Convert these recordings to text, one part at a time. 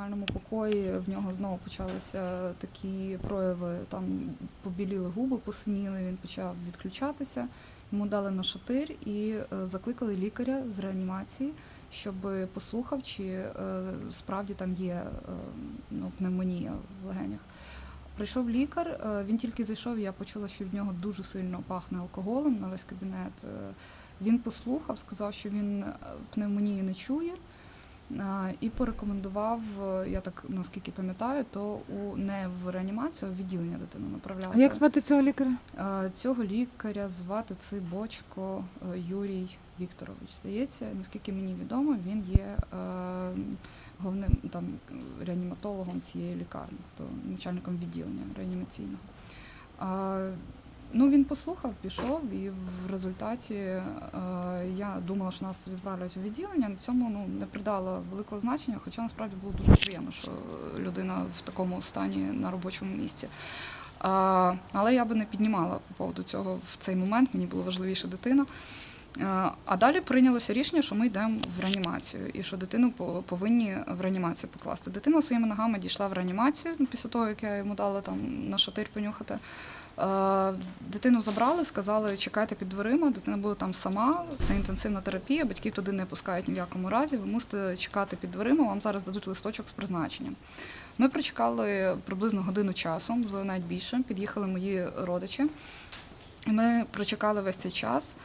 приймальному покої. В нього знову почалися такі прояви. Там побіліли губи, посиніли. Він почав відключатися. Йому дали на шатир і е, закликали лікаря з реанімації, щоб послухав, чи е, справді там є е, ну, пневмонія в легенях. Прийшов лікар, він тільки зайшов, я почула, що від нього дуже сильно пахне алкоголем на весь кабінет. Він послухав, сказав, що він пневмонії не чує, і порекомендував, е, я так наскільки пам'ятаю, то у не в реанімацію, а в відділення дитину направляти. А як звати цього лікаря? Е, Цього лікаря звати Цибочко е, Юрій Вікторович. Здається, наскільки мені відомо, він є е, головним там реаніматологом цієї лікарні, то начальником відділення реанімаційного. Ну, він послухав, пішов, і в результаті е, я думала, що нас відправляють у відділення. Цьому ну не придала великого значення, хоча насправді було дуже приємно, що людина в такому стані на робочому місці. Е, але я би не піднімала по поводу цього в цей момент. Мені було важливіше дитина. А, а далі прийнялося рішення, що ми йдемо в реанімацію, і що дитину повинні в реанімацію покласти. Дитина своїми ногами дійшла в реанімацію після того, як я йому дала там на шатир понюхати. Е, Дитину забрали, сказали, чекайте під дверима, дитина буде там сама, це інтенсивна терапія, батьків туди не пускають ні в якому разі. Ви мусите чекати під дверима, вам зараз дадуть листочок з призначенням. Ми прочекали приблизно годину часу, можливо, навіть більше. Під'їхали мої родичі. Ми прочекали весь цей час.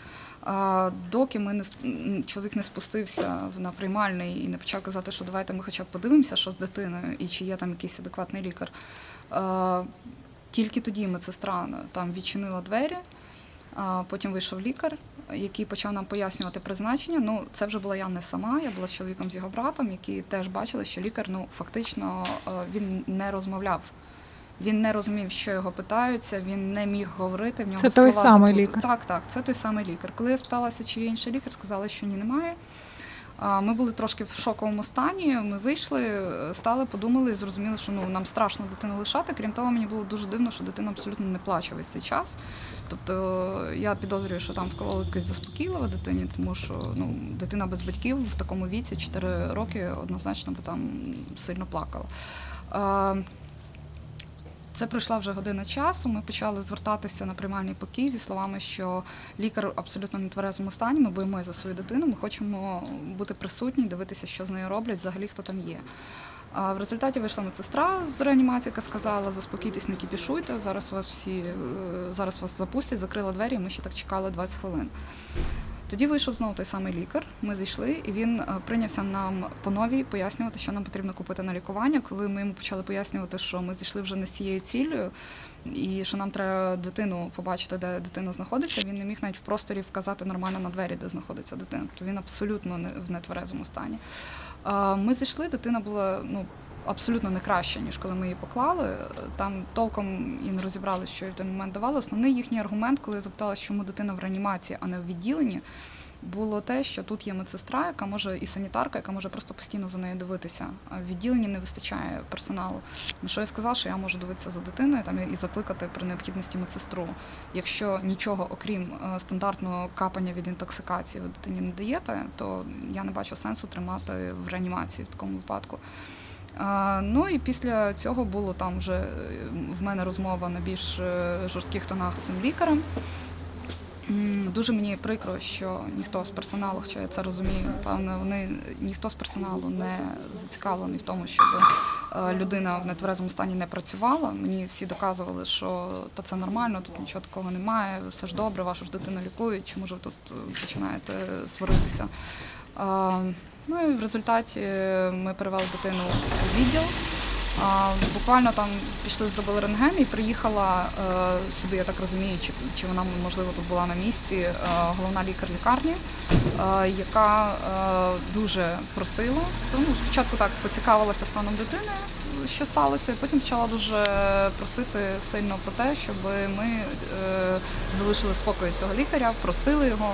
А, доки ми не чоловік не спустився на приймальний і не почав казати, що давайте ми хоча б подивимося, що з дитиною, і чи є там якийсь адекватний лікар. А, тільки тоді медсестра там відчинила двері, а потім вийшов лікар, який почав нам пояснювати призначення. Ну, це вже була я не сама, я була з чоловіком з його братом, які теж бачили, що лікар ну, фактично він не розмовляв. Він не розумів, що його питаються, він не міг говорити. В нього Це той слова самий заплут- лікар? Так, так, це той самий лікар. Коли я спиталася, чи є інший лікар, сказали, що ні, немає. Ми були трошки в шоковому стані. Ми вийшли, стали, подумали і зрозуміли, що ну нам страшно дитину лишати. Крім того, мені було дуже дивно, що дитина абсолютно не плаче весь цей час. Тобто я підозрюю, що там вкололи якесь заспокійливе дитині, тому що ну дитина без батьків в такому віці 4 роки однозначно би там сильно плакала. Це пройшла вже година часу. Ми почали звертатися на приймальний покій зі словами, що лікар абсолютно не тверезому стані. Ми боїмося за свою дитину. Ми хочемо бути присутні, дивитися, що з нею роблять, взагалі хто там є. В результаті вийшла медсестра з реанімації, яка сказала: заспокійтесь, не кіпішуйте. Зараз вас всі е, зараз вас запустять, закрила двері. і Ми ще так чекали 20 хвилин. Тоді вийшов знову той самий лікар. Ми зайшли, і він е, прийнявся нам по новій пояснювати, що нам потрібно купити на лікування. Коли ми йому почали пояснювати, що ми зайшли вже не з цією ціллю, і що нам треба дитину побачити, де дитина знаходиться. Він не міг навіть в просторі вказати нормально на двері, де знаходиться дитина. Тобто він абсолютно не в нетверезому стані. Ми зайшли, дитина була ну. Абсолютно не краще, ніж коли ми її поклали. Там толком і не розібрали, що в той момент давало. Основний їхній аргумент, коли я запитала, чому дитина в реанімації, а не в відділенні, було те, що тут є медсестра, яка може і санітарка, яка може просто постійно за нею дивитися. А в відділенні не вистачає персоналу. На що я сказала, що я можу дивитися за дитиною там і закликати при необхідності медсестру. Якщо нічого, окрім е, стандартного капання від інтоксикації ви дитині не даєте, то я не бачу сенсу тримати в реанімації в такому випадку. Ну і після цього було там вже е, в мене розмова на більш е, жорстких тонах з цим лікарем. Дуже мені прикро, що ніхто з персоналу, хоча я це розумію, напевно, вони ніхто з персоналу не зацікавлений в тому, щоб е, людина в нетверезому стані не працювала. Мені всі доказували, що та це нормально, тут нічого такого немає, все ж добре, вашу ж дитину лікують, чому ж ви тут починаєте сваритися. Ну і в результаті ми перевели дитину у відділ. Буквально там пішли, зробили рентген і приїхала е, сюди, я так розумію, чи, чи вона можливо тут була на місці, е, головна лікар лікарні, е, яка дуже просила. Тому спочатку так поцікавилася станом дитини, що сталося, і потім почала дуже просити сильно про те, щоб ми залишили спокою цього лікаря, простили його,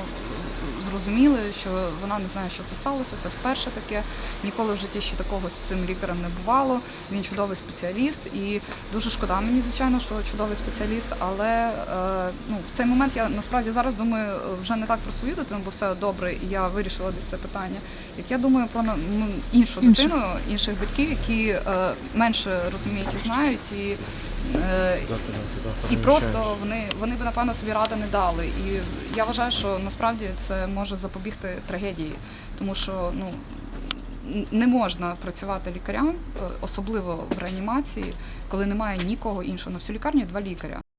зрозуміли, що вона не знає, що це сталося. Це вперше таке. Ніколи в житті ще такого з цим лікарем не бувало. Він чудовий спеціаліст, і дуже шкода мені, звичайно, що чудовий спеціаліст. Але е, ну, в цей момент я насправді зараз думаю вже не так про свою дитину, бо все добре, і я вирішила десь це питання. Як я думаю про іншу дитину, інших батьків, які е, менше розуміють і знають, і, е, і просто вони, вони б напевно собі ради не дали. І я вважаю, що насправді це може запобігти трагедії, тому що ну. Не можна працювати лікарям, е, особливо в реанімації, коли немає нікого іншого. На всю лікарню два лікаря.